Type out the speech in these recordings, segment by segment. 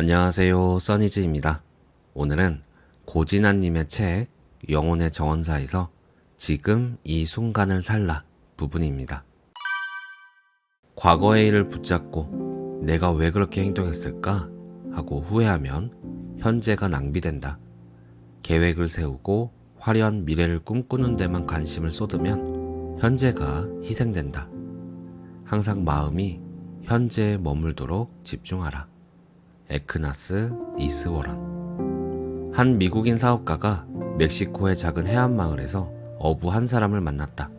안녕하세요, 써니즈입니다. 오늘은 고진아님의 책 영혼의 정원사에서 지금 이 순간을 살라 부분입니다. 과거의 일을 붙잡고 내가 왜 그렇게 행동했을까 하고 후회하면 현재가 낭비된다. 계획을 세우고 화려한 미래를 꿈꾸는 데만 관심을 쏟으면 현재가 희생된다. 항상 마음이 현재에 머물도록 집중하라. 에크나스 이스워런 한 미국인 사업가가 멕시코의 작은 해안 마을에서 어부 한 사람을 만났다.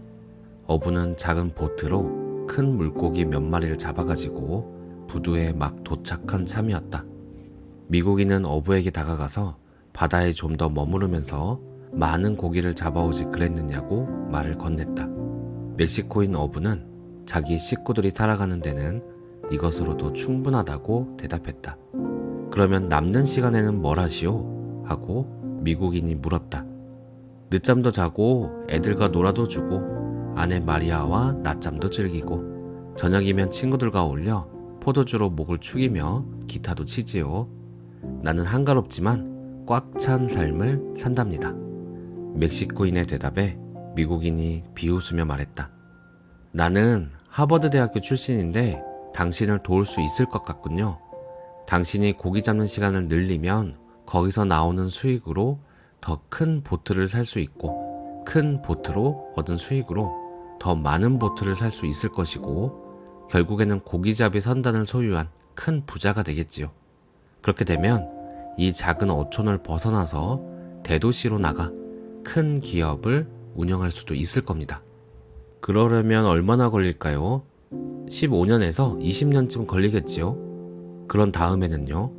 어부는 작은 보트로 큰 물고기 몇 마리를 잡아가지고 부두에 막 도착한 참이었다. 미국인은 어부에게 다가가서 바다에 좀 더 머무르면서 많은 고기를 잡아오지 그랬느냐고 말을 건넸다. 멕시코인 어부는 자기 식구들이 살아가는 데는 이것으로도 충분하다고 대답했다. 그러면 남는 시간에는 뭘 하시오? 하고 미국인이 물었다. 늦잠도 자고 애들과 놀아도 주고 아내 마리아와 낮잠도 즐기고 저녁이면 친구들과 어울려 포도주로 목을 축이며 기타도 치지요. 나는 한가롭지만 꽉 찬 삶을 산답니다. 멕시코인의 대답에 미국인이 비웃으며 말했다. 나는 하버드 대학교 출신인데 당신을 도울 수 있을 것 같군요. 당신이 고기 잡는 시간을 늘리면 거기서 나오는 수익으로 더 큰 보트를 살 수 있고 큰 보트로 얻은 수익으로 더 많은 보트를 살 수 있을 것이고 결국에는 고기잡이 선단을 소유한 큰 부자가 되겠지요. 그렇게 되면 이 작은 어촌을 벗어나서 대도시로 나가 큰 기업을 운영할 수도 있을 겁니다. 그러려면 얼마나 걸릴까요? 15년에서 20년쯤 걸리겠지요. 그런 다음에는요.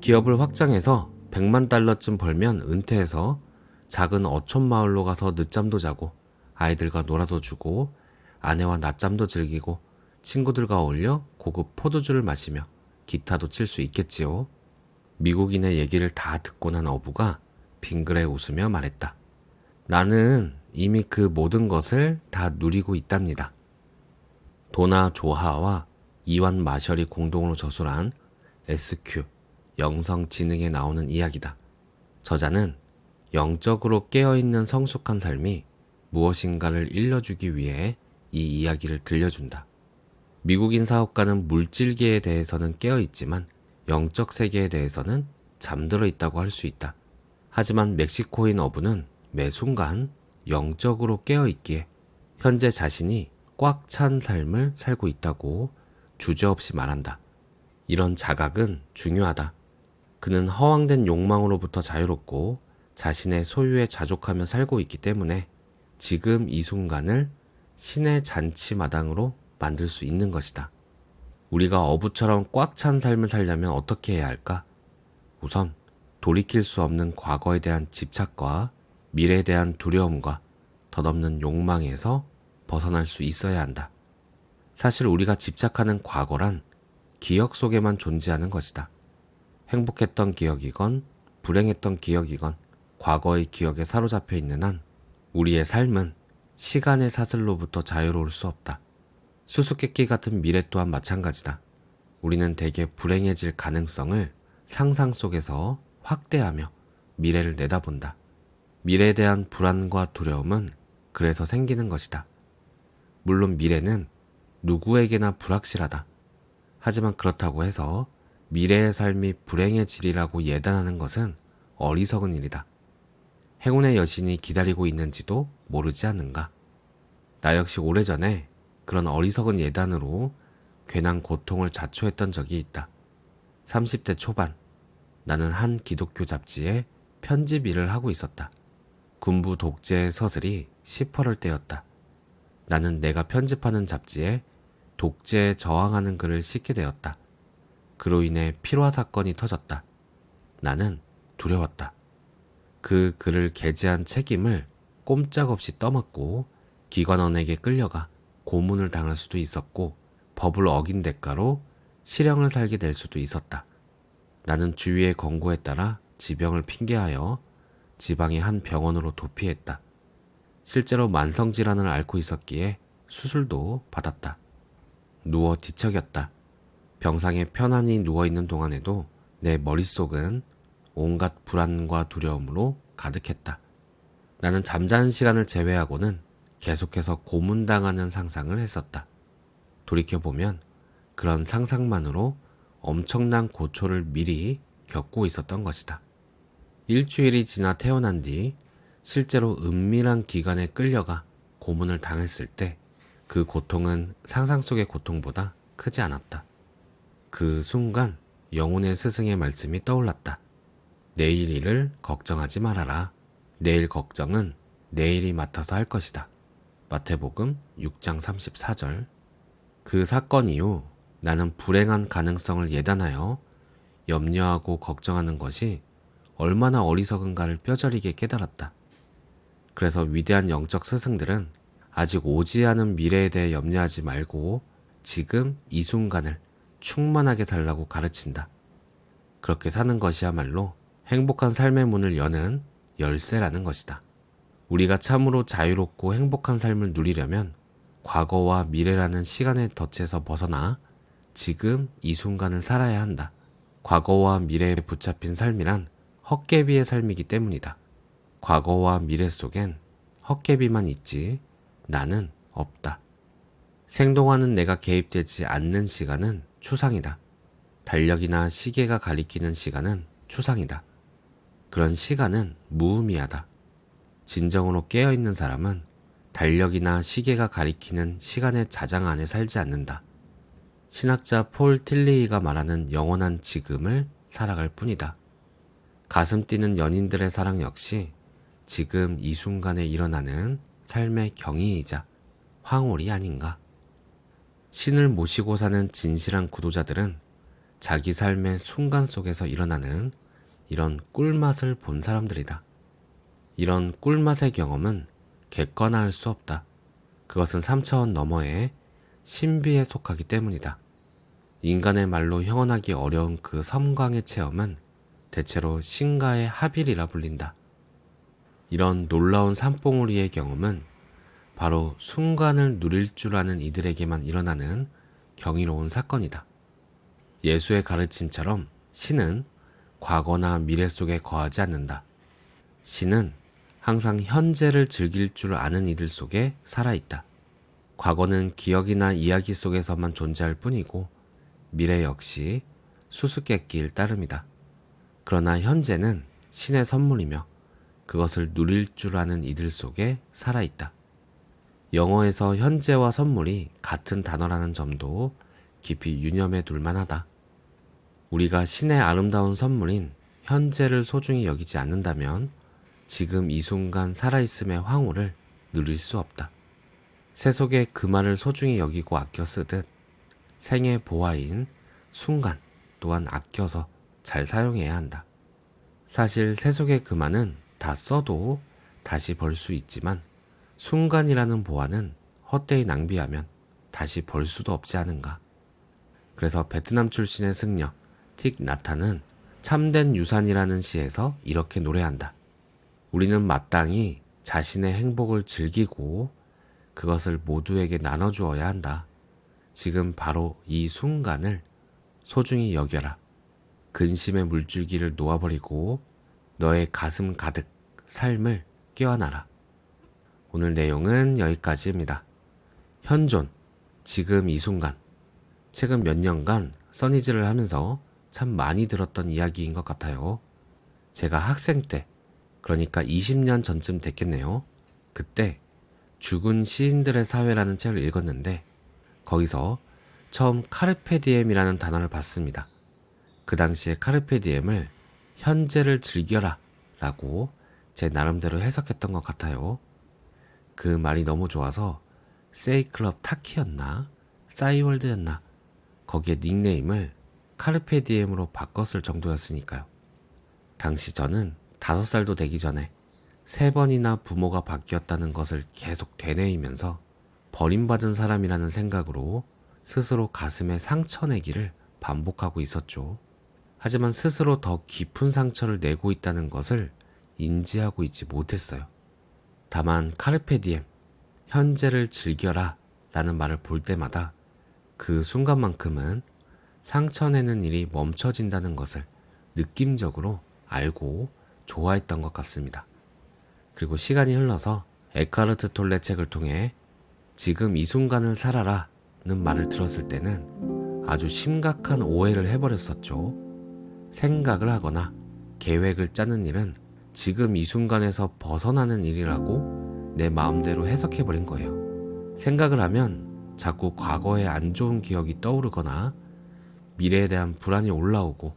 기업을 확장해서 100만 달러쯤 벌면 은퇴해서 작은 어촌 마을로 가서 늦잠도 자고 아이들과 놀아도 주고 아내와 낮잠도 즐기고 친구들과 어울려 고급 포도주를 마시며 기타도 칠 수 있겠지요. 미국인의 얘기를 다 듣고 난 어부가 빙그레 웃으며 말했다. 나는 이미 그 모든 것을 다 누리고 있답니다. 도나 조하와 이완 마셜이 공동으로 저술한 SQ 영성지능에 나오는 이야기다. 저자는 영적으로 깨어있는 성숙한 삶이 무엇인가를 일러주기 위해 이 이야기를 들려준다. 미국인 사업가는 물질계에 대해서는 깨어있지만 영적 세계에 대해서는 잠들어 있다고 할 수 있다. 하지만 멕시코인 어부는 매 순간 영적으로 깨어있기에 현재 자신이 꽉 찬 삶을 살고 있다고 주저없이 말한다. 이런 자각은 중요하다. 그는 허황된 욕망으로부터 자유롭고 자신의 소유에 자족하며 살고 있기 때문에 지금 이 순간을 신의 잔치마당으로 만들 수 있는 것이다. 우리가 어부처럼 꽉 찬 삶을 살려면 어떻게 해야 할까? 우선 돌이킬 수 없는 과거에 대한 집착과 미래에 대한 두려움과 덧없는 욕망에서 벗어날 수 있어야 한다. 사실 우리가 집착하는 과거란 기억 속에만 존재하는 것이다. 행복했던 기억이건 불행했던 기억이건 과거의 기억에 사로잡혀 있는 한 우리의 삶은 시간의 사슬로부터 자유로울 수 없다. 수수께끼 같은 미래 또한 마찬가지다. 우리는 대개 불행해질 가능성을 상상 속에서 확대하며 미래를 내다본다. 미래에 대한 불안과 두려움은 그래서 생기는 것이다. 물론 미래는 누구에게나 불확실하다. 하지만 그렇다고 해서 미래의 삶이 불행해지리라고 예단하는 것은 어리석은 일이다. 행운의 여신이 기다리고 있는지도 모르지 않는가? 나 역시 오래전에 그런 어리석은 예단으로 괜한 고통을 자초했던 적이 있다. 30대 초반, 나는 한 기독교 잡지에 편집 일을 하고 있었다. 군부 독재 서슬이 시퍼럴 때였다. 나는 내가 편집하는 잡지에 독재에 저항하는 글을 싣게 되었다. 그로 인해 필화 사건이 터졌다. 나는 두려웠다. 그 글을 게재한 책임을 꼼짝없이 떠맡고 기관원에게 끌려가 고문을 당할 수도 있었고 법을 어긴 대가로 실형을 살게 될 수도 있었다. 나는 주위의 권고에 따라 지병을 핑계하여 지방의 한 병원으로 도피했다. 실제로 만성 질환을 앓고 있었기에 수술도 받았다. 누워 뒤척였다. 병상에 편안히 누워 있는 동안에도 내 머릿속은 온갖 불안과 두려움으로 가득했다. 나는 잠자는 시간을 제외하고는 계속해서 고문당하는 상상을 했었다. 돌이켜보면 그런 상상만으로 엄청난 고초를 미리 겪고 있었던 것이다. 일주일이 지나 태어난 뒤 실제로 은밀한 기관에 끌려가 고문을 당했을 때 그 고통은 상상 속의 고통보다 크지 않았다. 그 순간 영혼의 스승의 말씀이 떠올랐다. 내일 일을 걱정하지 말아라. 내일 걱정은 내일이 맡아서 할 것이다. 마태복음 6장 34절. 그 사건 이후 나는 불행한 가능성을 예단하여 염려하고 걱정하는 것이 얼마나 어리석은가를 뼈저리게 깨달았다. 그래서 위대한 영적 스승들은 아직 오지 않은 미래에 대해 염려하지 말고 지금 이 순간을 충만하게 살라고 가르친다. 그렇게 사는 것이야말로 행복한 삶의 문을 여는 열쇠라는 것이다. 우리가 참으로 자유롭고 행복한 삶을 누리려면 과거와 미래라는 시간의 덫에서 벗어나 지금 이 순간을 살아야 한다. 과거와 미래에 붙잡힌 삶이란 헛개비의 삶이기 때문이다. 과거와 미래 속엔 헛개비만 있지 나는 없다. 생동하는 내가 개입되지 않는 시간은 추상이다. 달력이나 시계가 가리키는 시간은 추상이다. 그런 시간은 무의미하다. 진정으로 깨어있는 사람은 달력이나 시계가 가리키는 시간의 자장 안에 살지 않는다. 신학자 폴 틸리이가 말하는 영원한 지금을 살아갈 뿐이다. 가슴 뛰는 연인들의 사랑 역시 지금 이 순간에 일어나는 삶의 경이이자 황홀이 아닌가. 신을 모시고 사는 진실한 구도자들은 자기 삶의 순간 속에서 일어나는 이런 꿀맛을 본 사람들이다. 이런 꿀맛의 경험은 객관화할 수 없다. 그것은 3차원 너머의 신비에 속하기 때문이다. 인간의 말로 형언하기 어려운 그 섬광의 체험은 대체로 신가의 합일이라 불린다. 이런 놀라운 산봉우리의 경험은 바로 순간을 누릴 줄 아는 이들에게만 일어나는 경이로운 사건이다. 예수의 가르침처럼 신은 과거나 미래 속에 거하지 않는다. 신은 항상 현재를 즐길 줄 아는 이들 속에 살아있다. 과거는 기억이나 이야기 속에서만 존재할 뿐이고 미래 역시 수수께끼일 따름이다. 그러나 현재는 신의 선물이며 그것을 누릴 줄 아는 이들 속에 살아있다. 영어에서 현재와 선물이 같은 단어라는 점도 깊이 유념해 둘 만하다. 우리가 신의 아름다운 선물인 현재를 소중히 여기지 않는다면 지금 이 순간 살아있음의 황홀을 누릴 수 없다. 세속의 그 말을 소중히 여기고 아껴 쓰듯 생의 보화인 순간 또한 아껴서 잘 사용해야 한다. 사실 세속의 그 말은 다 써도 다시 벌 수 있지만 순간이라는 보화는 헛되이 낭비하면 다시 벌 수도 없지 않은가. 그래서 베트남 출신의 승려 틱 나타는 참된 유산이라는 시에서 이렇게 노래한다. 우리는 마땅히 자신의 행복을 즐기고 그것을 모두에게 나눠주어야 한다. 지금 바로 이 순간을 소중히 여겨라. 근심의 물줄기를 놓아버리고 너의 가슴 가득 삶을 껴안아라. 오늘 내용은 여기까지입니다. 현존, 지금 이 순간. 최근 몇 년간 써니즈를 하면서 참 많이 들었던 이야기인 것 같아요. 제가 학생 때, 그러니까 20년 전쯤 됐겠네요. 그때 죽은 시인들의 사회라는 책을 읽었는데 거기서 처음 카르페디엠이라는 단어를 봤습니다. 그 당시에 카르페디엠을 현재를 즐겨라 라고 제 나름대로 해석했던 것 같아요. 그 말이 너무 좋아서 세이클럽 타키였나 싸이월드였나 거기에 닉네임을 카르페디엠으로 바꿨을 정도였으니까요. 당시 저는 다섯 살도 되기 전에 세 번이나 부모가 바뀌었다는 것을 계속 되뇌이면서 버림받은 사람이라는 생각으로 스스로 가슴에 상처 내기를 반복하고 있었죠. 하지만 스스로 더 깊은 상처를 내고 있다는 것을 인지하고 있지 못했어요. 다만 카르페디엠, 현재를 즐겨라 라는 말을 볼 때마다 그 순간만큼은 상처 내는 일이 멈춰진다는 것을 느낌적으로 알고 좋아했던 것 같습니다. 그리고 시간이 흘러서 에카르트 톨레 책을 통해 지금 이 순간을 살아라 는 말을 들었을 때는 아주 심각한 오해를 해버렸었죠. 생각을 하거나 계획을 짜는 일은 지금 이 순간에서 벗어나는 일이라고 내 마음대로 해석해버린 거예요. 생각을 하면 자꾸 과거의 안 좋은 기억이 떠오르거나 미래에 대한 불안이 올라오고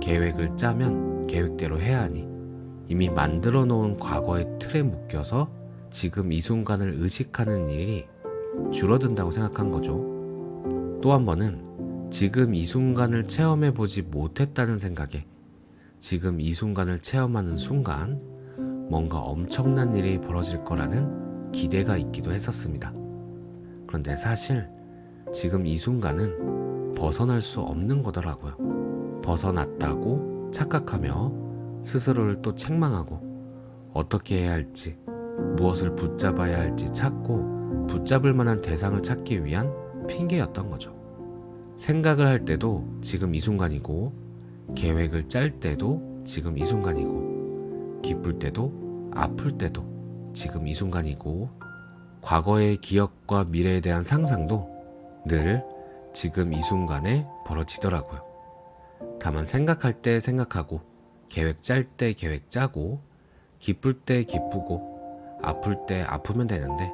계획을 짜면 계획대로 해야 하니 이미 만들어 놓은 과거의 틀에 묶여서 지금 이 순간을 의식하는 일이 줄어든다고 생각한 거죠. 또 한 번은 지금 이 순간을 체험해 보지 못했다는 생각에 지금 이 순간을 체험하는 순간 뭔가 엄청난 일이 벌어질 거라는 기대가 있기도 했었습니다. 그런데 사실 지금 이 순간은 벗어날 수 없는 거더라고요. 벗어났다고 착각하며 스스로를 또 책망하고 어떻게 해야 할지 무엇을 붙잡아야 할지 찾고 붙잡을 만한 대상을 찾기 위한 핑계였던 거죠. 생각을 할 때도 지금 이 순간이고 계획을 짤 때도 지금 이 순간이고 기쁠 때도 아플 때도 지금 이 순간이고 과거의 기억과 미래에 대한 상상도 늘 지금 이 순간에 벌어지더라고요. 다만 생각할 때 생각하고 계획 짤 때 계획 짜고 기쁠 때 기쁘고 아플 때 아프면 되는데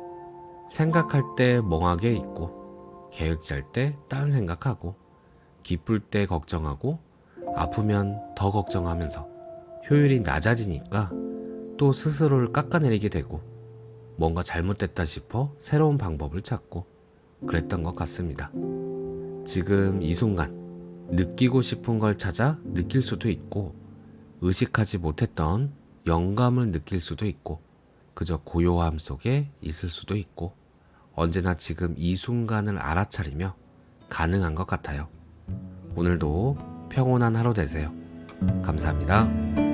생각할 때 멍하게 있고 계획 짤 때 딴 생각하고 기쁠 때 걱정하고 아프면 더 걱정하면서 효율이 낮아지니까 또 스스로를 깎아내리게 되고 뭔가 잘못됐다 싶어 새로운 방법을 찾고 그랬던 것 같습니다. 지금 이 순간 느끼고 싶은 걸 찾아 느낄 수도 있고 의식하지 못했던 영감을 느낄 수도 있고 그저 고요함 속에 있을 수도 있고 언제나 지금 이 순간을 알아차리며 가능한 것 같아요. 오늘도 평온한 하루 되세요. 감사합니다.